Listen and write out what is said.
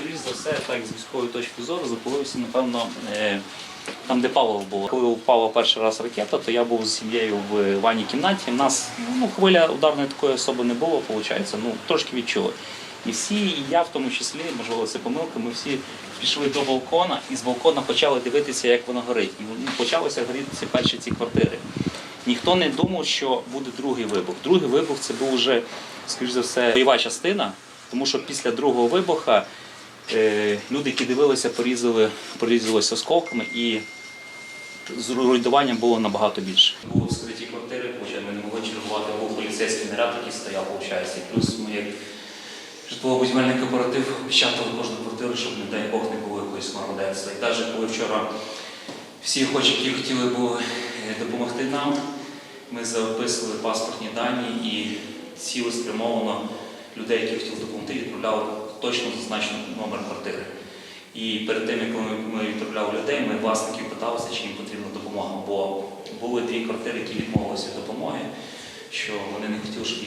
скоріш за все, так з військової точки зору, запалився, напевно, е, там, де Павлов було. Коли впала перший раз ракета, то я був з сім'єю в ванній кімнаті. У нас ну, хвиля ударної такої особи не було, виходить, ну, трошки відчули. І всі, і я в тому числі, можливо, це помилка, ми всі пішли до балкона і з балкона почали дивитися, як воно горить. І ну, почалося горіти перші ці квартири. Ніхто не думав, що буде другий вибух. Другий вибух це був вже, скоріш за все, бойова частина, тому що після другого вибуха люди, які дивилися, порізали, порізалися осколками і з руйнуванням було набагато більше. Були вскриті квартири, виходить, ми не могли чергувати, був поліцейський наряд, який стояв, виходить, і плюс ми як житлово-будівельний кооператив опечатали кожну квартиру, щоб, не дай Бог, не було якоїсь мародерства. І навіть коли вчора всі охочі, які хотіли були е, допомогти нам, ми записували паспортні дані і цілеспрямовано людей, які хотіли допомогти, відправляли точно зазначено номер квартири. І перед тим, як ми- відправляли людей, ми власників питалися, чи їм потрібна допомога. Бо були дві квартири, які відмовилися від допомоги, що вони не хотіли, щоб